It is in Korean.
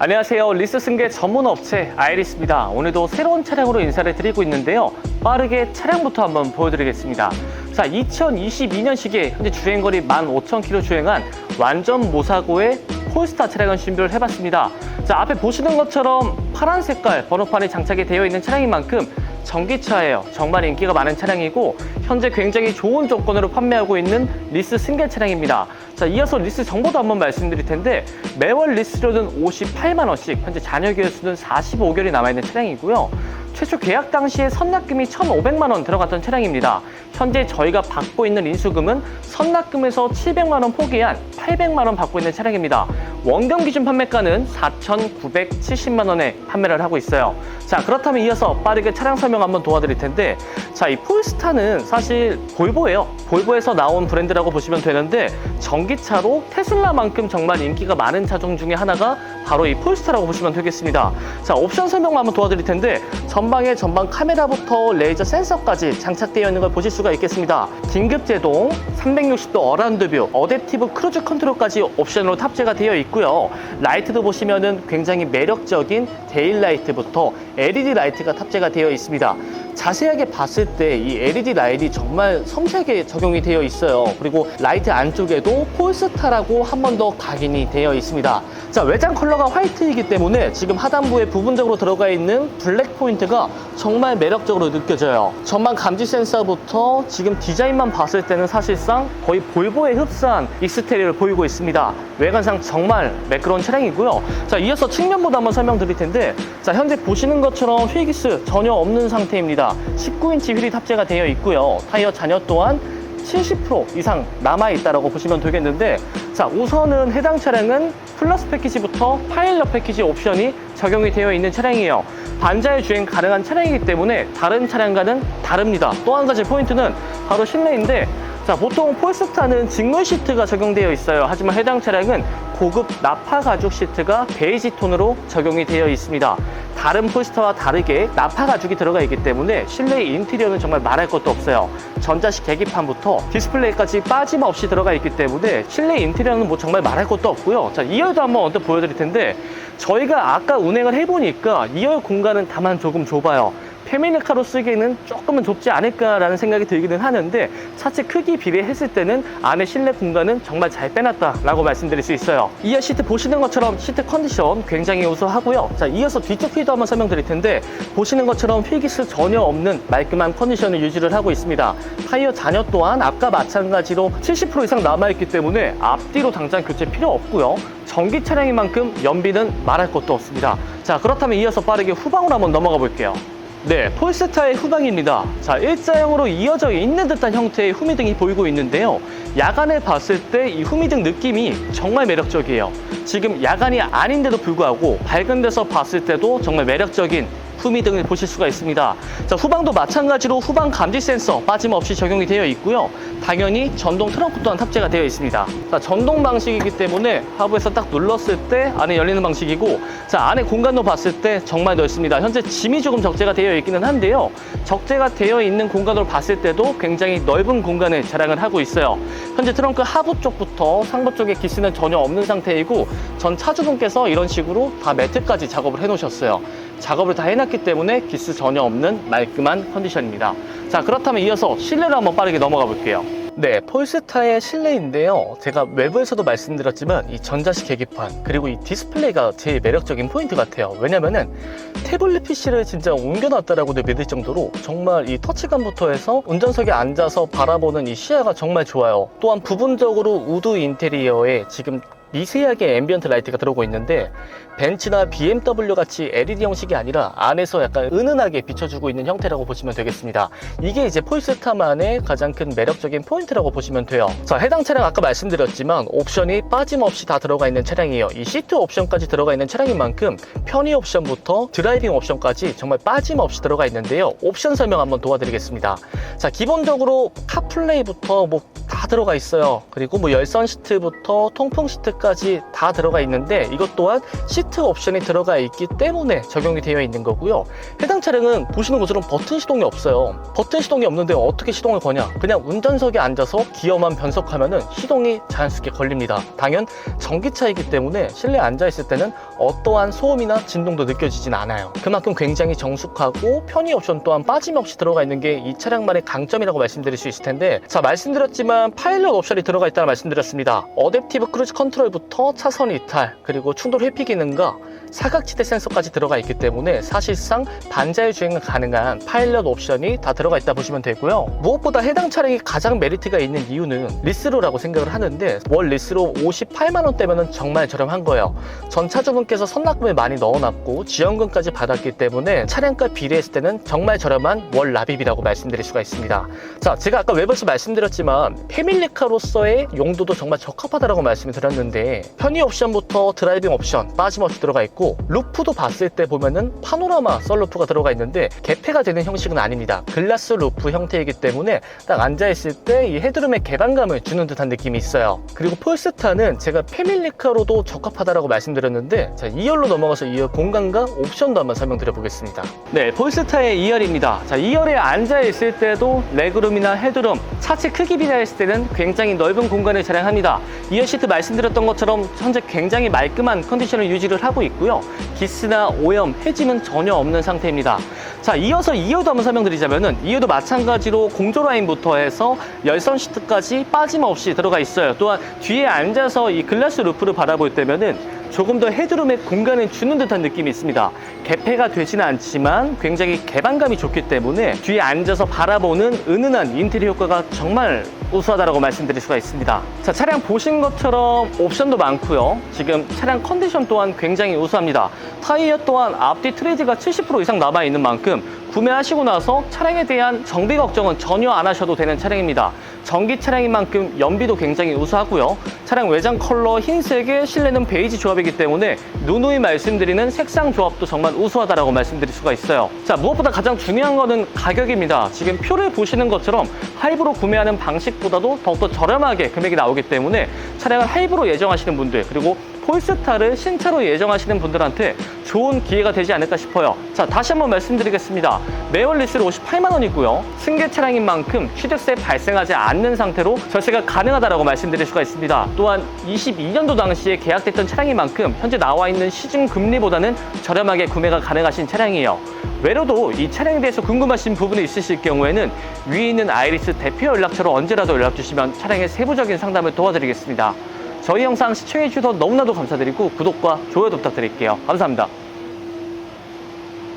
안녕하세요. 리스 승계 전문 업체 아이리스입니다. 오늘도 새로운 차량으로 인사를 드리고 있는데요. 빠르게 차량부터 한번 보여드리겠습니다. 자, 2022년식에 현재 주행거리 15,000km 주행한 완전 무사고의 폴스타 차량을 준비를 해봤습니다. 자, 앞에 보시는 것처럼 파란 색깔 번호판이 장착이 되어 있는 차량인 만큼 전기차예요. 정말 인기가 많은 차량이고 현재 굉장히 좋은 조건으로 판매하고 있는 리스 승계 차량입니다. 자, 이어서 리스 정보도 한번 말씀드릴 텐데 매월 리스료는 58만 원씩, 현재 잔여 기회수는 45개월이 남아 있는 차량이고요. 최초 계약 당시에 선납금이 1,500만 원 들어갔던 차량입니다. 현재 저희가 받고 있는 인수금은 선납금에서 700만 원 포기한 800만 원 받고 있는 차량입니다. 원경 기준 판매가는 4,970만 원에 판매를 하고 있어요. 자, 그렇다면 이어서 빠르게 차량 설명 한번 도와드릴 텐데, 자, 이 폴스타는 사실 볼보예요. 볼보에서 나온 브랜드라고 보시면 되는데, 전기차로 테슬라만큼 정말 인기가 많은 차종 중에 하나가 바로 이 폴스타라고 보시면 되겠습니다. 자, 옵션 설명 한번 도와드릴 텐데, 전방에 전방 카메라부터 레이저 센서까지 장착되어 있는 걸 보실 수가 있겠습니다. 긴급 제동, 360도 어라운드 뷰, 어댑티브 크루즈 컨트롤까지 옵션으로 탑재가 되어 있고요. 라이트도 보시면은 굉장히 매력적인 데일 라이트부터 LED 라이트가 탑재가 되어 있습니다. 자세하게 봤을 때 이 LED 라이트이 정말 섬세하게 적용이 되어 있어요. 그리고 라이트 안쪽에도 폴스타라고 한 번 더 각인이 되어 있습니다. 자, 외장 컬러가 화이트이기 때문에 지금 하단부에 부분적으로 들어가 있는 블랙 포인트가 정말 매력적으로 느껴져요. 전방 감지 센서부터 지금 디자인만 봤을 때는 사실상 거의 볼보에 흡사한 익스테리어를 보이고 있습니다. 외관상 정말 매끄러운 차량이고요. 자, 이어서 측면보도 한번 설명드릴 텐데, 자, 현재 보시는 것처럼 휠기스 전혀 없는 상태입니다. 19인치 휠이 탑재가 되어 있고요. 타이어 잔여 또한 70% 이상 남아있다라고 보시면 되겠는데 자 우선은 해당 차량은 플러스 패키지부터 파일럿 패키지 옵션이 적용이 되어 있는 차량이에요 반자의 주행 가능한 차량이기 때문에 다른 차량과는 다릅니다 또 한 가지 포인트는 바로 실내인데 자 보통 폴스타는 직물 시트가 적용되어 있어요 하지만 해당 차량은 고급 나파 가죽 시트가 베이지 톤으로 적용이 되어 있습니다 다른 폴스타와 다르게 나파 가죽이 들어가 있기 때문에 실내 인테리어는 정말 말할 것도 없어요. 전자식 계기판부터 디스플레이까지 빠짐없이 들어가 있기 때문에 실내 인테리어는 뭐 정말 말할 것도 없고요. 자, 2열도 한번 언뜻 보여드릴 텐데 저희가 아까 운행을 해보니까 2열 공간은 다만 조금 좁아요. 페미니카로 쓰기에는 조금은 좁지 않을까라는 생각이 들기는 하는데 차체 크기 비례했을 때는 안에 실내 공간은 정말 잘 빼놨다라고 말씀드릴 수 있어요. 이어 시트 보시는 것처럼 시트 컨디션 굉장히 우수하고요. 자, 이어서 뒤쪽 휠도 한번 설명드릴 텐데 보시는 것처럼 휠기스 전혀 없는 말끔한 컨디션을 유지를 하고 있습니다. 타이어 잔여 또한 앞과 마찬가지로 70% 이상 남아있기 때문에 앞뒤로 당장 교체 필요 없고요. 전기 차량인 만큼 연비는 말할 것도 없습니다. 자, 그렇다면 이어서 빠르게 후방으로 한번 넘어가 볼게요. 네, 폴스타의 후방입니다. 자, 일자형으로 이어져 있는 듯한 형태의 후미등이 보이고 있는데요. 야간에 봤을 때 이 후미등 느낌이 정말 매력적이에요. 지금 야간이 아닌데도 불구하고 밝은 데서 봤을 때도 정말 매력적인 후미 등을 보실 수가 있습니다. 자, 후방도 마찬가지로 후방 감지 센서 빠짐없이 적용이 되어 있고요. 당연히 전동 트렁크 또한 탑재가 되어 있습니다. 자, 전동 방식이기 때문에 하부에서 딱 눌렀을 때 안에 열리는 방식이고 자, 안에 공간도 봤을 때 정말 넓습니다. 현재 짐이 조금 적재가 되어 있기는 한데요. 적재가 되어 있는 공간으로 봤을 때도 굉장히 넓은 공간을 자랑을 하고 있어요. 현재 트렁크 하부 쪽부터 상부 쪽에 기스는 전혀 없는 상태이고 전 차주분께서 이런 식으로 다 매트까지 작업을 해 놓으셨어요. 작업을 다 해놨기 때문에 기스 전혀 없는 말끔한 컨디션입니다. 자, 그렇다면 이어서 실내로 한번 빠르게 넘어가 볼게요. 네, 폴스타의 실내인데요. 제가 외부에서도 말씀드렸지만 이 전자식 계기판 그리고 이 디스플레이가 제일 매력적인 포인트 같아요. 왜냐면은 태블릿 PC를 진짜 옮겨놨다라고도 믿을 정도로 정말 이 터치감부터 해서 운전석에 앉아서 바라보는 이 시야가 정말 좋아요. 또한 부분적으로 우드 인테리어에 지금 미세하게 앰비언트 라이트가 들어오고 있는데 벤츠나 BMW 같이 LED 형식이 아니라 안에서 약간 은은하게 비춰주고 있는 형태라고 보시면 되겠습니다. 이게 이제 폴스타만의 가장 큰 매력적인 포인트라고 보시면 돼요. 자, 해당 차량 아까 말씀드렸지만 옵션이 빠짐없이 다 들어가 있는 차량이에요. 이 시트 옵션까지 들어가 있는 차량인 만큼 편의 옵션부터 드라이빙 옵션까지 정말 빠짐없이 들어가 있는데요. 옵션 설명 한번 도와드리겠습니다. 자, 기본적으로 카플레이부터 뭐다 들어가 있어요. 그리고 뭐 열선 시트부터 통풍 시트까지 다 들어가 있는데 이것 또한 시트 옵션이 들어가 있기 때문에 적용이 되어 있는 거고요. 해당 차량은 보시는 것처럼 버튼 시동이 없어요. 버튼 시동이 없는데 어떻게 시동을 거냐? 그냥 운전석에 앉아서 기어만 변속하면은 시동이 자연스럽게 걸립니다. 당연 전기차이기 때문에 실내에 앉아 있을 때는 어떠한 소음이나 진동도 느껴지진 않아요. 그만큼 굉장히 정숙하고 편의 옵션 또한 빠짐없이 들어가 있는 게 이 차량만의 강점이라고 말씀드릴 수 있을 텐데 자 말씀드렸지만 파일럿 옵션이 들어가 있다는 말씀드렸습니다. 어댑티브 크루즈 컨트롤부터 차선 이탈 그리고 충돌 회피 기능과 사각지대 센서까지 들어가 있기 때문에 사실상 반자율 주행은 가능한 파일럿 옵션이 다 들어가 있다 보시면 되고요. 무엇보다 해당 차량이 가장 메리트가 있는 이유는 리스로라고 생각을 하는데 월 리스로 58만 원대면 정말 저렴한 거예요. 전 차주분께서 선납금을 많이 넣어놨고 지원금까지 받았기 때문에 차량가 비례했을 때는 정말 저렴한 월 납입이라고 말씀드릴 수가 있습니다. 자, 제가 아까 외부에서 말씀드렸지만 패밀리카로서의 용도도 정말 적합하다라고 말씀을 드렸는데 편의 옵션부터 드라이빙 옵션 빠짐없이 들어가 있고 루프도 봤을 때 보면은 파노라마 썰루프가 들어가 있는데 개폐가 되는 형식은 아닙니다. 글라스 루프 형태이기 때문에 딱 앉아있을 때 이 헤드룸의 개방감을 주는 듯한 느낌이 있어요. 그리고 폴스타는 제가 패밀리카로도 적합하다라고 말씀드렸는데 자, 2열로 넘어가서 2열 공간과 옵션도 한번 설명드려 보겠습니다. 네, 폴스타의 2열입니다. 자, 2열에 앉아있을 때도 레그룸이나 헤드룸, 차체 크기 비례했을 때는 굉장히 넓은 공간을 자랑합니다. 2열 시트 말씀드렸던 것처럼 현재 굉장히 말끔한 컨디션을 유지를 하고 있고요. 기스나 오염, 해짐은 전혀 없는 상태입니다. 자, 이어서 2열도 한번 설명드리자면은 2열도 마찬가지로 공조 라인부터 해서 열선 시트까지 빠짐없이 들어가 있어요. 또한 뒤에 앉아서 이 글라스 루프를 바라볼 때면은 조금 더 헤드룸에 공간을 주는 듯한 느낌이 있습니다. 개폐가 되지는 않지만 굉장히 개방감이 좋기 때문에 뒤에 앉아서 바라보는 은은한 인테리어 효과가 정말 우수하다고 말씀드릴 수가 있습니다. 자, 차량 보신 것처럼 옵션도 많고요. 지금 차량 컨디션 또한 굉장히 우수합니다. 타이어 또한 앞뒤 트레이드가 70% 이상 남아 있는 만큼 구매하시고 나서 차량에 대한 정비 걱정은 전혀 안 하셔도 되는 차량입니다. 전기 차량인 만큼 연비도 굉장히 우수하고요. 차량 외장 컬러 흰색에 실내는 베이지 조합이기 때문에 누누이 말씀드리는 색상 조합도 정말 우수하다라고 말씀드릴 수가 있어요. 자, 무엇보다 가장 중요한 거는 가격입니다. 지금 표를 보시는 것처럼 할부로 구매하는 방식보다도 더욱더 저렴하게 금액이 나오기 때문에 차량을 할부로 예정하시는 분들 그리고 폴스타를 신차로 예정하시는 분들한테 좋은 기회가 되지 않을까 싶어요. 자, 다시 한번 말씀드리겠습니다. 매월 리스로 58만 원이고요. 승계 차량인 만큼 취득세 발생하지 않는 상태로 절세가 가능하다라고 말씀드릴 수가 있습니다. 또한 22년도 당시에 계약됐던 차량인 만큼 현재 나와 있는 시중 금리보다는 저렴하게 구매가 가능하신 차량이에요. 외로도 이 차량에 대해서 궁금하신 부분이 있으실 경우에는 위에 있는 아이리스 대표 연락처로 언제라도 연락 주시면 차량의 세부적인 상담을 도와드리겠습니다. 저희 영상 시청해 주셔서 너무나도 감사드리고 구독과 좋아요도 부탁드릴게요. 감사합니다.